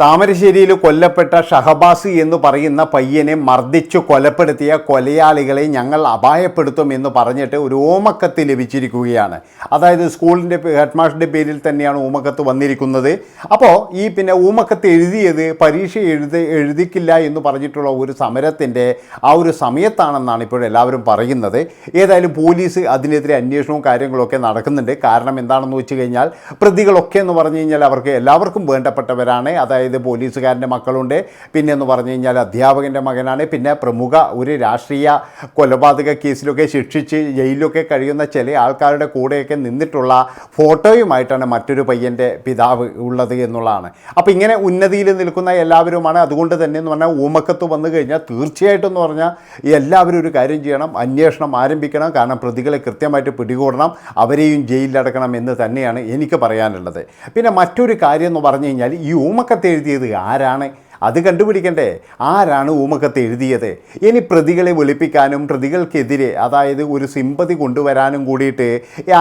താമരശ്ശേരിയിൽ കൊല്ലപ്പെട്ട ഷഹബാസ് എന്ന് പറയുന്ന പയ്യനെ മർദ്ദിച്ചു കൊലപ്പെടുത്തിയ കൊലയാളികളെ ഞങ്ങൾ അപായപ്പെടുത്തും എന്ന് പറഞ്ഞിട്ട് ഒരു ഓമക്കത്ത് ലഭിച്ചിരിക്കുകയാണ്. അതായത് സ്കൂളിന്റെ ഹെഡ് മാസ്റ്ററുടെ പേരിൽ തന്നെയാണ് ഊമക്കത്ത് വന്നിരിക്കുന്നത്. അപ്പോൾ ഈ പിന്നെ ഊമക്കത്ത് എഴുതിയത് പരീക്ഷ എഴുതി എഴുതിക്കില്ല എന്ന് പറഞ്ഞിട്ടുള്ള ഒരു സമരത്തിന്റെ ആ ഒരു സമയത്താണെന്നാണ് ഇപ്പോൾ എല്ലാവരും പറയുന്നത്. ഏതായാലും പോലീസ് അതിനെതിരെ അന്വേഷണവും കാര്യങ്ങളൊക്കെ നടക്കുന്നുണ്ട്. കാരണം എന്താണെന്ന് വെച്ച് കഴിഞ്ഞാൽ പ്രതികളൊക്കെ എന്ന് പറഞ്ഞു കഴിഞ്ഞാൽ അവർക്ക് എല്ലാവർക്കും വേണ്ടപ്പെട്ടവരാണ്. അതായത് പോലീസുകാരന്റെ മക്കളുണ്ട്. പിന്നെ എന്ന് പറഞ്ഞു കഴിഞ്ഞാൽ അധ്യാപകന്റെ മകനാണ്. പിന്നെ പ്രമുഖ ഒരു രാഷ്ട്രീയ കൊലപാതക കേസിലൊക്കെ ശിക്ഷിച്ച് ജയിലിലൊക്കെ കഴിയുന്ന ചില ആൾക്കാരുടെ കൂടെയൊക്കെ നിന്നിട്ടുള്ള ഫോട്ടോയുമായിട്ടാണ് മറ്റൊരു പയ്യന്റെ പിതാവ് ഉള്ളത് എന്നുള്ളതാണ്. അപ്പോൾ ഇങ്ങനെ ഉന്നതിയിൽ നിൽക്കുന്ന എല്ലാവരുമാണ്. അതുകൊണ്ട് തന്നെ എന്ന് പറഞ്ഞാൽ ഊമക്കത്ത് വന്നു കഴിഞ്ഞാൽ തീർച്ചയായിട്ടും എന്ന് പറഞ്ഞാൽ എല്ലാവരും ഒരു കാര്യം ചെയ്യണം. അന്വേഷണം ആരംഭിക്കണം. കാരണം പ്രതികളെ കൃത്യമായിട്ട് പിടികൂടണം. അവരെയും ജയിലിലടക്കണം എന്ന് തന്നെയാണ് എനിക്ക് പറയാനുള്ളത്. പിന്നെ മറ്റൊരു കാര്യം എന്ന് പറഞ്ഞു കഴിഞ്ഞാൽ ഈ ഊമക്കത്ത് എഴുതിയത്? ആരാണ് അത് കണ്ടുപിടിക്കണ്ടേ? ആരാണ് ഊമക്കത്ത് എഴുതിയത്? ഇനി പ്രതികളെ വെളുപ്പിക്കാനും പ്രതികൾക്കെതിരെ അതായത് ഒരു സിമ്പതി കൊണ്ടുവരാനും കൂടിയിട്ട്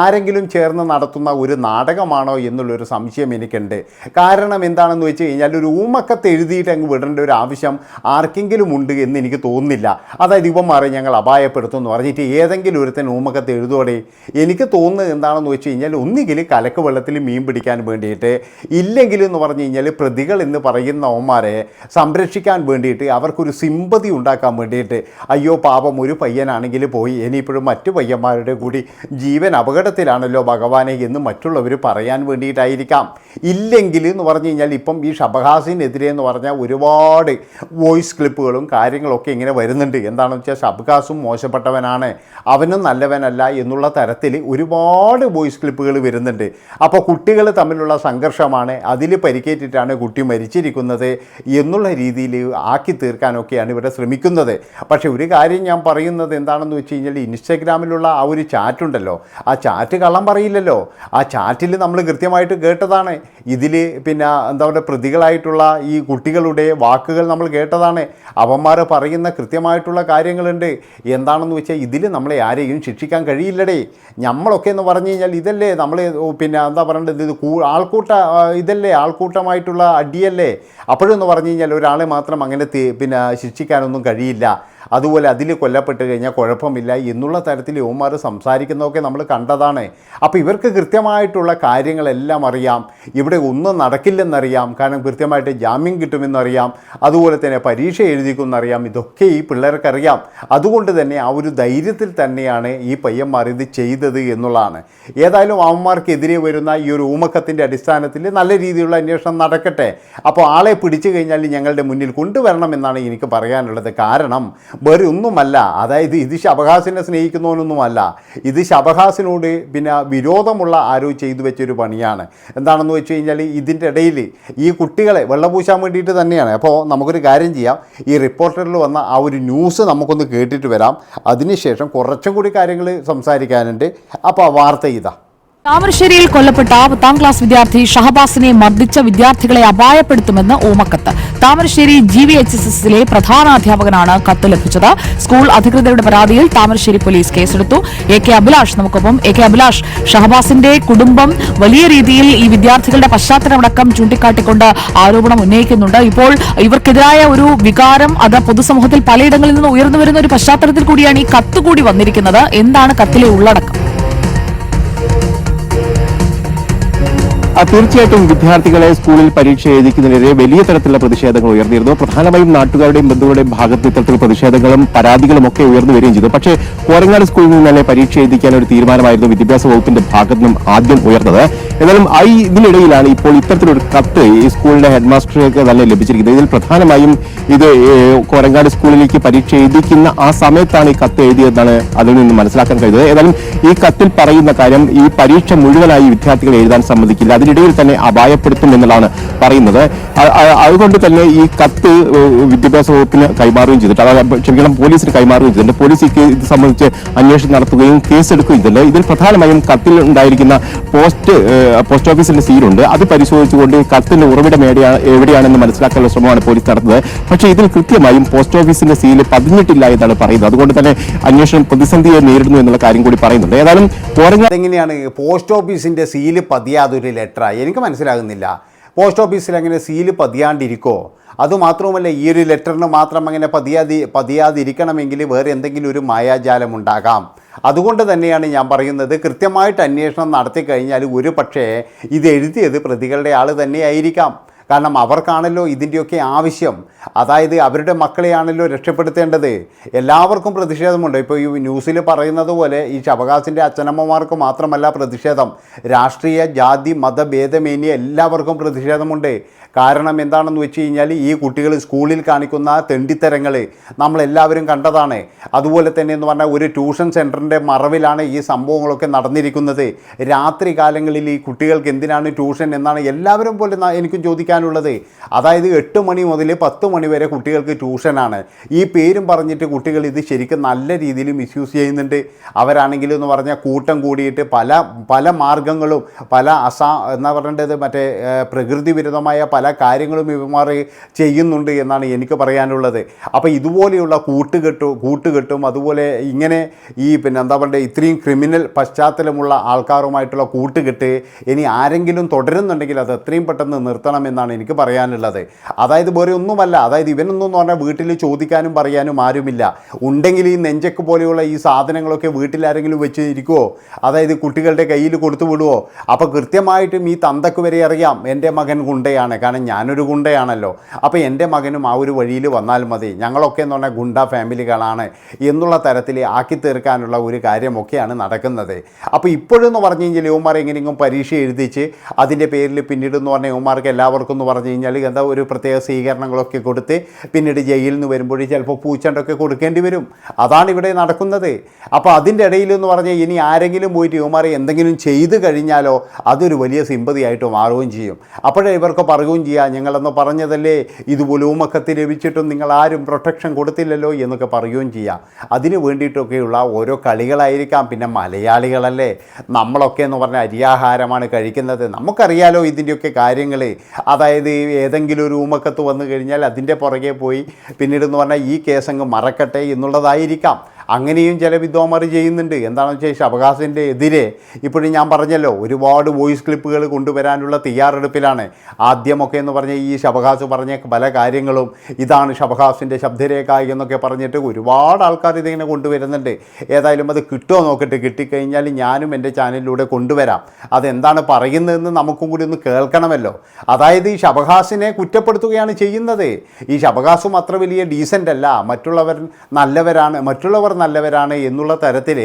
ആരെങ്കിലും ചേർന്ന് നടത്തുന്ന ഒരു നാടകമാണോ എന്നുള്ളൊരു സംശയം എനിക്കുണ്ട്. കാരണം എന്താണെന്ന് വെച്ച് കഴിഞ്ഞാൽ ഒരു ഊമക്കത്ത് എഴുതിയിട്ട് അങ്ങ് വിടേണ്ട ഒരു ആവശ്യം ആർക്കെങ്കിലും ഉണ്ട് എന്ന് എനിക്ക് തോന്നുന്നില്ല. അതായത് ഇവന്മാരെ ഞങ്ങൾ അപായപ്പെടുത്തും എന്ന് പറഞ്ഞിട്ട് ഏതെങ്കിലും ഒരുത്തൻ ഊമക്കത്ത് എഴുതോടെ എനിക്ക് തോന്നുന്നത് എന്താണെന്ന് വെച്ച് കഴിഞ്ഞാൽ ഒന്നുകിൽ കലക്ക് വെള്ളത്തിൽ മീൻ പിടിക്കാൻ വേണ്ടിയിട്ട് ഇല്ലെങ്കിലും എന്ന് പറഞ്ഞു കഴിഞ്ഞാൽ പ്രതികൾ എന്ന് പറയുന്ന അവന്മാരെ സംരക്ഷിക്കാൻ വേണ്ടിയിട്ട് അവർക്കൊരു സിമ്പതി ഉണ്ടാക്കാൻ വേണ്ടിയിട്ട് അയ്യോ പാപം ഒരു പയ്യനാണെങ്കിൽ പോയി. ഇനിയിപ്പോഴും മറ്റു പയ്യന്മാരുടെ കൂടി ജീവൻ അപകടത്തിലാണല്ലോ ഭഗവാനെ എന്ന് മറ്റുള്ളവർ പറയാൻ വേണ്ടിയിട്ടായിരിക്കാം. ഇല്ലെങ്കിൽ എന്ന് പറഞ്ഞു കഴിഞ്ഞാൽ ഇപ്പം ഈ ഷബഹാസിനെതിരെ എന്ന് പറഞ്ഞാൽ ഒരുപാട് വോയിസ് ക്ലിപ്പുകളും കാര്യങ്ങളൊക്കെ ഇങ്ങനെ വരുന്നുണ്ട്. എന്താണെന്ന് വെച്ചാൽ ഷബ്ഹാസും മോശപ്പെട്ടവനാണ്. അവനും നല്ലവനല്ല എന്നുള്ള തരത്തിൽ ഒരുപാട് വോയിസ് ക്ലിപ്പുകൾ വരുന്നുണ്ട്. അപ്പോൾ കുട്ടികൾ തമ്മിലുള്ള സംഘർഷമാണ്. അതിൽ പരിക്കേറ്റിട്ടാണ് കുട്ടി മരിച്ചിരിക്കുന്നത് എന്നുള്ള രീതിയിൽ ആക്കി തീർക്കാനൊക്കെയാണ് ഇവിടെ ശ്രമിക്കുന്നത്. പക്ഷേ ഒരു കാര്യം ഞാൻ പറയുന്നത് എന്താണെന്ന് വെച്ച് കഴിഞ്ഞാൽ ഇൻസ്റ്റഗ്രാമിലുള്ള ആ ഒരു ചാറ്റ് ഉണ്ടല്ലോ ആ ചാറ്റ് കള്ളം പറയില്ലല്ലോ. ആ ചാറ്റിൽ നമ്മൾ കൃത്യമായിട്ട് കേട്ടതാണ്. ഇതിൽ പിന്നെ എന്താ പറയുക പ്രതികളായിട്ടുള്ള ഈ കുട്ടികളുടെ വാക്കുകൾ നമ്മൾ കേട്ടതാണ്. അവന്മാർ പറയുന്ന കൃത്യമായിട്ടുള്ള കാര്യങ്ങളുണ്ട്. എന്താണെന്ന് വെച്ചാൽ ഇതിൽ നമ്മളെ ആരെയും ശിക്ഷിക്കാൻ കഴിയില്ലടേ. നമ്മളൊക്കെ എന്ന് പറഞ്ഞു കഴിഞ്ഞാൽ ഇതല്ലേ നമ്മൾ പിന്നെ എന്താ പറയേണ്ടത്? ഇത് ആൾക്കൂട്ട ഇതല്ലേ ആൾക്കൂട്ടമായിട്ടുള്ള അടിയല്ലേ? അപ്പോഴെന്ന് പറഞ്ഞു കഴിഞ്ഞാൽ ഒരാളെ മാത്രം അങ്ങനെ പിന്നെ ശിക്ഷിക്കാനൊന്നും കഴിയില്ല. അതുപോലെ അതിൽ കൊല്ലപ്പെട്ട് കഴിഞ്ഞാൽ കുഴപ്പമില്ല എന്നുള്ള തരത്തിൽ യുവമാർ സംസാരിക്കുന്നതൊക്കെ നമ്മൾ കണ്ടതാണ്. അപ്പോൾ ഇവർക്ക് കൃത്യമായിട്ടുള്ള കാര്യങ്ങളെല്ലാം അറിയാം. ഇവിടെ ഒന്നും നടക്കില്ലെന്നറിയാം. കാരണം കൃത്യമായിട്ട് ജാമ്യം കിട്ടുമെന്നറിയാം. അതുപോലെ തന്നെ പരീക്ഷ എഴുതിക്കുമെന്നറിയാം. ഇതൊക്കെ ഈ പിള്ളേർക്കറിയാം. അതുകൊണ്ട് തന്നെ ആ ഒരു ധൈര്യത്തിൽ തന്നെയാണ് ഈ പയ്യന്മാർ ഇത് ചെയ്തത് എന്നുള്ളതാണ്. ഏതായാലും അവന്മാർക്കെതിരെ വരുന്ന ഈ ഒരു ഊമക്കത്തിന്റെ അടിസ്ഥാനത്തിൽ നല്ല രീതിയിലുള്ള അന്വേഷണം നടക്കട്ടെ. അപ്പോൾ ആളെ പിടിച്ചു കഴിഞ്ഞാൽ ഞങ്ങളുടെ മുന്നിൽ കൊണ്ടുവരണമെന്നാണ് എനിക്ക് പറയാനുള്ളത്. കാരണം വേറെ ഒന്നുമല്ല അതായത് ഇത് ശബഹാസിനെ സ്നേഹിക്കുന്നവനൊന്നുമല്ല. ഇത് ശബഹാസിനോട് പിന്നെ വിരോധമുള്ള ആരോ ചെയ്തു വെച്ചൊരു പണിയാണ്. എന്താണെന്ന് വെച്ച് കഴിഞ്ഞാൽ ഇതിന്റെ ഇടയിൽ ഈ കുട്ടികളെ വെള്ളപൂശാൻ വേണ്ടിയിട്ട് തന്നെയാണ്. അപ്പോൾ നമുക്കൊരു കാര്യം ചെയ്യാം. ഈ റിപ്പോർട്ടറിൽ വന്ന ആ ഒരു ന്യൂസ് നമുക്കൊന്ന് കേട്ടിട്ട് വരാം. അതിനുശേഷം കുറച്ചും കൂടി കാര്യങ്ങൾ സംസാരിക്കാനുണ്ട്. അപ്പോൾ ആ വാർത്ത ഇതാ. താമരശ്ശേരിയിൽ കൊല്ലപ്പെട്ട പത്താം ക്ലാസ് വിദ്യാർത്ഥി ഷഹബാസിനെ മർദ്ദിച്ച വിദ്യാർത്ഥികളെ അപായപ്പെടുത്തുമെന്ന് ഓമക്കത്ത്. Thamarassery G V H S എസിലെ പ്രധാനാധ്യാപകനാണ് കത്ത് ലഭിച്ചത്. സ്കൂൾ അധികൃതരുടെ പരാതിയിൽ താമരശ്ശേരി പോലീസ് കേസെടുത്തു. എ കെ അഭിലാഷ് നമുക്കൊപ്പം. എ കെ അഭിലാഷ് ഷഹബാസിന്റെ കുടുംബം വലിയ രീതിയിൽ ഈ വിദ്യാർത്ഥികളുടെ പശ്ചാത്തലമടക്കം ചൂണ്ടിക്കാട്ടിക്കൊണ്ട് ആരോപണം ഉന്നയിക്കുന്നുണ്ട്. ഇപ്പോൾ ഇവർക്കെതിരായ ഒരു വികാരം അത് പൊതുസമൂഹത്തിൽ പലയിടങ്ങളിൽ നിന്ന് ഉയർന്നു വരുന്ന ഒരു പശ്ചാത്തലത്തിൽ കൂടിയാണ് ഈ കത്ത് കൂടി വന്നിരിക്കുന്നത്. എന്താണ് കത്തിലെ ഉള്ളടക്കം? തീർച്ചയായിട്ടും വിദ്യാർത്ഥികളെ സ്കൂളിൽ പരീക്ഷ എഴുതിക്കുന്നതിനെതിരെ വലിയ തരത്തിലുള്ള പ്രതിഷേധങ്ങൾ ഉയർന്നിരുന്നു. പ്രധാനമായും നാട്ടുകാരുടെയും ബന്ധുക്കളുടെയും ഭാഗത്ത് ഇത്തരത്തിലുള്ള പ്രതിഷേധങ്ങളും പരാതികളും ഒക്കെ ഉയർന്നു വരികയും ചെയ്തു. പക്ഷേ കോരങ്ങാട് സ്കൂളിൽ നിന്ന് തന്നെ പരീക്ഷ എഴുതിക്കാൻ ഒരു തീരുമാനമായിരുന്നു വിദ്യാഭ്യാസ വകുപ്പിന്റെ ഭാഗത്തു നിന്നും ആദ്യം ഉയർന്നത്. എന്നാലും ഈ ഇതിനിടയിലാണ് ഇപ്പോൾ ഇത്തരത്തിലൊരു കത്ത് ഈ സ്കൂളിന്റെ ഹെഡ് മാസ്റ്റർക്ക് തന്നെ ലഭിച്ചിരിക്കുന്നത്. ഇതിൽ പ്രധാനമായും ഇത് കോരങ്ങാട് സ്കൂളിലേക്ക് പരീക്ഷ എഴുതിക്കുന്ന ആ സമയത്താണ് ഈ കത്ത് എഴുതിയതെന്നാണ് അതിൽ നിന്ന് മനസ്സിലാക്കാൻ കഴിയുന്നത്. ഏതായാലും ഈ കത്തിൽ പറയുന്ന കാര്യം ഈ പരീക്ഷ മുഴുവനായി വിദ്യാർത്ഥികൾ എഴുതാൻ സമ്മതിക്കില്ല. അതിനിടയിൽ തന്നെ അപായപ്പെടുത്തും എന്നുള്ളതാണ് പറയുന്നത്. അതുകൊണ്ട് തന്നെ ഈ കത്ത് വിദ്യാഭ്യാസ വകുപ്പിന് കൈമാറുകയും ചെയ്തിട്ട് ക്ഷമിക്കണം പോലീസിന് കൈമാറുകയും ചെയ്തിട്ടുണ്ട്. പോലീസ് ഈ ഇത് സംബന്ധിച്ച് അന്വേഷണം നടത്തുകയും കേസെടുക്കുകയും ചെയ്തിട്ടുണ്ട്. ഇതിൽ പ്രധാനമായും കത്തിൽ ഉണ്ടായിരിക്കുന്ന പോസ്റ്റ് പോസ്റ്റ് ഓഫീസിന്റെ സീലുണ്ട് അത് പരിശോധിച്ചുകൊണ്ട് കത്തിന്റെ ഉറവിടം എവിടെയാണ് എവിടെയാണെന്ന് മനസ്സിലാക്കാനുള്ള ശ്രമമാണ് പോലീസ് നടത്തുന്നത്. പക്ഷേ ഇതിൽ കൃത്യമായും പോസ്റ്റ് ഓഫീസിന്റെ സീൽ പതിഞ്ഞിട്ടില്ല എന്നാണ് പറയുന്നത്. അതുകൊണ്ട് തന്നെ അന്വേഷണം പ്രതിസന്ധിയെ നേരിടുന്നു എന്നുള്ള കാര്യം കൂടി പറയുന്നുണ്ട്. ഏതായാലും എങ്ങനെയാണ് പോസ്റ്റ് ഓഫീസിന്റെ സീൽ പതിയാതൊരു ലെറ്ററായി എനിക്ക് മനസ്സിലാകുന്നില്ല. പോസ്റ്റ് ഓഫീസിൽ അങ്ങനെ സീൽ പതിയാണ്ടിരിക്കോ? അതുമാത്രവുമല്ല ഈ ഒരു ലെറ്ററിന് മാത്രം അങ്ങനെ പതിയാതി പതിയാതിരിക്കണമെങ്കിൽ വേറെ എന്തെങ്കിലും ഒരു മായാജാലം ഉണ്ടാകാം. അതുകൊണ്ട് തന്നെയാണ് ഞാൻ പറയുന്നത് കൃത്യമായിട്ട് അന്വേഷണം നടത്തി കഴിഞ്ഞാൽ ഒരു പക്ഷേ ഇത് എഴുതിയത് പ്രതികളുടെ ആൾ തന്നെയായിരിക്കാം. കാരണം അവർക്കാണല്ലോ ഇതിന്റെയൊക്കെ ആവശ്യം. അതായത് അവരുടെ മക്കളെയാണല്ലോ രക്ഷപ്പെടുത്തേണ്ടത്. എല്ലാവർക്കും പ്രതിഷേധമുണ്ട്. ഇപ്പോൾ ഈ ന്യൂസിൽ പറയുന്നത് പോലെ ഈ ശവകാശിന്റെ അച്ഛനമ്മമാർക്ക് മാത്രമല്ല പ്രതിഷേധം. രാഷ്ട്രീയ ജാതി മതഭേദമേന്യ എല്ലാവർക്കും പ്രതിഷേധമുണ്ട്. കാരണം എന്താണെന്ന് വെച്ച് കഴിഞ്ഞാൽ ഈ കുട്ടികൾ സ്കൂളിൽ കാണിക്കുന്ന തെണ്ടിത്തരങ്ങൾ നമ്മളെല്ലാവരും കണ്ടതാണ്. അതുപോലെ തന്നെ എന്ന് പറഞ്ഞാൽ ഒരു ട്യൂഷൻ സെന്ററിന്റെ മറവിലാണ് ഈ സംഭവങ്ങളൊക്കെ നടന്നിരിക്കുന്നത്. രാത്രി കാലങ്ങളിൽ ഈ കുട്ടികൾക്ക് എന്തിനാണ് ട്യൂഷൻ എന്നാണ് എല്ലാവരും പോലെ എനിക്കും എനിക്കും ചോദിക്കാനുള്ളത് അതായത് എട്ട് മണി മുതൽ പത്ത് മണി വരെ കുട്ടികൾക്ക് ട്യൂഷനാണ്. ഈ പേരും പറഞ്ഞിട്ട് കുട്ടികൾ ഇത് ശരിക്കും നല്ല രീതിയിൽ മിസ്യൂസ് ചെയ്യുന്നുണ്ട്. അവരാണെങ്കിലും എന്ന് പറഞ്ഞാൽ കൂട്ടം കൂടിയിട്ട് പല പല മാർഗങ്ങളും പല അസാ എന്നാ പറയേണ്ടത്? മറ്റേ പ്രകൃതി വിരുദ്ധമായ പല കാര്യങ്ങളും ഇവന്മാർ ചെയ്യുന്നുണ്ട് എന്നാണ് എനിക്ക് പറയാനുള്ളത്. അപ്പോൾ ഇതുപോലെയുള്ള കൂട്ടുകെട്ടും കൂട്ടുകെട്ടും അതുപോലെ ഇങ്ങനെ ഈ പിന്നെ എന്താ പറയുക ഇത്രയും ക്രിമിനൽ പശ്ചാത്തലമുള്ള ആൾക്കാരുമായിട്ടുള്ള കൂട്ടുകെട്ട് ഇനി ആരെങ്കിലും തുടരുന്നുണ്ടെങ്കിൽ അത് എത്രയും പെട്ടെന്ന് നിർത്തണം എന്നാണ് എനിക്ക് പറയാനുള്ളത്. അതായത് വേറെ ഒന്നുമല്ല. അതായത് ഇവനൊന്നും എന്ന് പറഞ്ഞാൽ വീട്ടിൽ ചോദിക്കാനും പറയാനും ആരുമില്ല. ഉണ്ടെങ്കിൽ ഈ നെഞ്ചക്ക് പോലെയുള്ള ഈ സാധനങ്ങളൊക്കെ വീട്ടിൽ ആരെങ്കിലും വെച്ച് അതായത് കുട്ടികളുടെ കയ്യിൽ കൊടുത്തു വിടുവോ? അപ്പോൾ കൃത്യമായിട്ടും ഈ തന്തക്ക് വരെ അറിയാം എന്റെ മകൻ ഗുണ്ടയാണ്. കാരണം ഞാനൊരു ഗുണ്ടയാണല്ലോ. അപ്പോൾ എന്റെ മകനും ആ ഒരു വഴിയിൽ വന്നാൽ മതി. ഞങ്ങളൊക്കെ എന്ന് പറഞ്ഞാൽ ഗുണ്ട ഫാമിലികളാണ് എന്നുള്ള തരത്തിൽ ആക്കി തീർക്കാനുള്ള ഒരു കാര്യമൊക്കെയാണ് നടക്കുന്നത്. അപ്പോൾ ഇപ്പോഴെന്ന് പറഞ്ഞു കഴിഞ്ഞാൽ യുവമാർ എങ്ങനെയെങ്കിലും പരീക്ഷ എഴുതിച്ച് അതിന്റെ പേരിൽ പിന്നീട് എന്ന് പറഞ്ഞാൽ യുവമാർക്ക് എല്ലാവർക്കും എന്ന് പറഞ്ഞു കഴിഞ്ഞാൽ എന്താ ഒരു പ്രത്യേക സ്വീകരണങ്ങളൊക്കെ കൊടുത്ത് പിന്നീട് ജയിലിൽ നിന്ന് വരുമ്പോഴേ ചിലപ്പോൾ പൂച്ചണ്ടൊക്കെ കൊടുക്കേണ്ടി വരും. അതാണ് ഇവിടെ നടക്കുന്നത്. അപ്പോൾ അതിന്റെ ഇടയിൽ എന്ന് പറഞ്ഞാൽ ഇനി ആരെങ്കിലും പോയിട്ട് യുവമാരെ എന്തെങ്കിലും ചെയ്തു കഴിഞ്ഞാലോ അതൊരു വലിയ സിമ്പതിയായിട്ട് മാറുകയും ചെയ്യും. അപ്പോഴേ ഇവർക്ക് പറയുകയും ചെയ്യാം ഞങ്ങളെന്ന് പറഞ്ഞതല്ലേ ഇതുപോലെ ഊമക്കത്ത് ലഭിച്ചിട്ടും നിങ്ങൾ ആരും പ്രൊട്ടക്ഷൻ കൊടുത്തില്ലല്ലോ എന്നൊക്കെ പറയുകയും ചെയ്യാം. അതിന് വേണ്ടിയിട്ടൊക്കെയുള്ള ഓരോ കളികളായിരിക്കാം. പിന്നെ മലയാളികളല്ലേ. നമ്മളൊക്കെ എന്ന് പറഞ്ഞാൽ അരിയാഹാരമാണ് കഴിക്കുന്നത്. നമുക്കറിയാലോ ഇതിന്റെയൊക്കെ കാര്യങ്ങൾ അതായത് ഏതെങ്കിലും ഒരു ഊമക്കത്ത് വന്നു കഴിഞ്ഞാൽ അതിന്റെ പുറകെ പോയി പിന്നീട് എന്ന് പറഞ്ഞാൽ ഈ കേസങ്ങ് മറക്കട്ടെ എന്നുള്ളതായിരിക്കാം. അങ്ങനെയും ചില വിദ്വാൻമാർ ചെയ്യുന്നുണ്ട്. എന്താണെന്ന് വെച്ചാൽ ഷബഹാസിന്റെ എതിരെ ഇപ്പോഴും ഞാൻ പറഞ്ഞല്ലോ ഒരുപാട് വോയിസ് ക്ലിപ്പുകൾ കൊണ്ടുവരാനുള്ള തയ്യാറെടുപ്പിലാണ്. ആദ്യമൊക്കെ എന്ന് പറഞ്ഞാൽ ഈ ഷബഹാസ് പറഞ്ഞ പല കാര്യങ്ങളും ഇതാണ് ഷബഹാസിന്റെ ശബ്ദരേഖ എന്നൊക്കെ പറഞ്ഞിട്ട് ഒരുപാട് ആൾക്കാർ ഇതിങ്ങനെ കൊണ്ടുവരുന്നുണ്ട്. ഏതായാലും അത് കിട്ടുമോ നോക്കിയിട്ട് കിട്ടിക്കഴിഞ്ഞാൽ ഞാനും എന്റെ ചാനലിലൂടെ കൊണ്ടുവരാം. അതെന്താണ് പറയുന്നതെന്ന് നമുക്കും കൂടി ഒന്ന് കേൾക്കണമല്ലോ. അതായത് ഈ ഷബഹാസിനെ കുറ്റപ്പെടുത്തുകയാണ് ചെയ്യുന്നത്. ഈ ഷബഹാസും അത്ര വലിയ ഡീസന്റ് അല്ല. മറ്റുള്ളവർ നല്ലവരാണ്. മറ്റുള്ളവർ നല്ലവരാണ് എന്നുള്ള തരത്തിൽ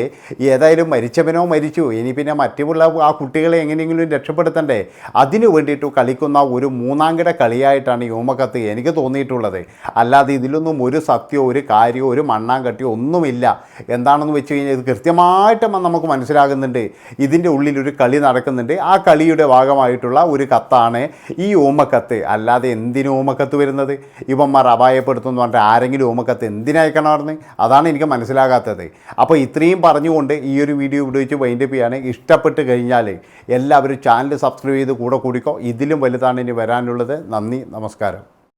ഏതായാലും മരിച്ചവനോ മരിച്ചു. ഇനി പിന്നെ മറ്റുള്ള ആ കുട്ടികളെ എങ്ങനെയെങ്കിലും രക്ഷപ്പെടുത്തണ്ടേ? അതിനു വേണ്ടിയിട്ട് കളിക്കുന്ന ഒരു മൂന്നാംകിട കളിയായിട്ടാണ് യോമക്കത്ത് എനിക്ക് തോന്നിയിട്ടുള്ളത്. അല്ലാതെ ഇതിലൊന്നും ഒരു സത്യമോ ഒരു കാര്യമോ ഒരു മണ്ണാങ്കട്ടിയോ ഒന്നുമില്ല. എന്താണെന്ന് വെച്ച് കഴിഞ്ഞാൽ ഇത് കൃത്യമായിട്ട് നമുക്ക് മനസ്സിലാകുന്നുണ്ട്. ഇതിന്റെ ഉള്ളിലൊരു കളി നടക്കുന്നുണ്ട്. ആ കളിയുടെ ഭാഗമായിട്ടുള്ള ഒരു കത്താണ് ഈ ഓമക്കത്ത് അല്ലാതെ എന്തിനു ഓമക്കത്ത് വരുന്നത്? ഇവന്മാർ അപായപ്പെടുത്തുന്നു പറഞ്ഞിട്ട് ആരെങ്കിലും ഓമക്കത്ത് എന്തിനയക്കണമെന്ന് അതാണ് എനിക്ക് മനസ്സിലാകാത്തത് അപ്പോൾ ഇത്രയും പറഞ്ഞുകൊണ്ട് ഈ ഒരു വീഡിയോ വെച്ച് വൈൻഡപ്പ് ചെയ്യാണ്. ഇഷ്ടപ്പെട്ട് കഴിഞ്ഞാൽ എല്ലാവരും ചാനൽ സബ്സ്ക്രൈബ് ചെയ്ത് കൂടെ കൂടിക്കോ. ഇതിലും വലുതാണ് ഇനി വരാനുള്ളത്. നന്ദി നമസ്കാരം.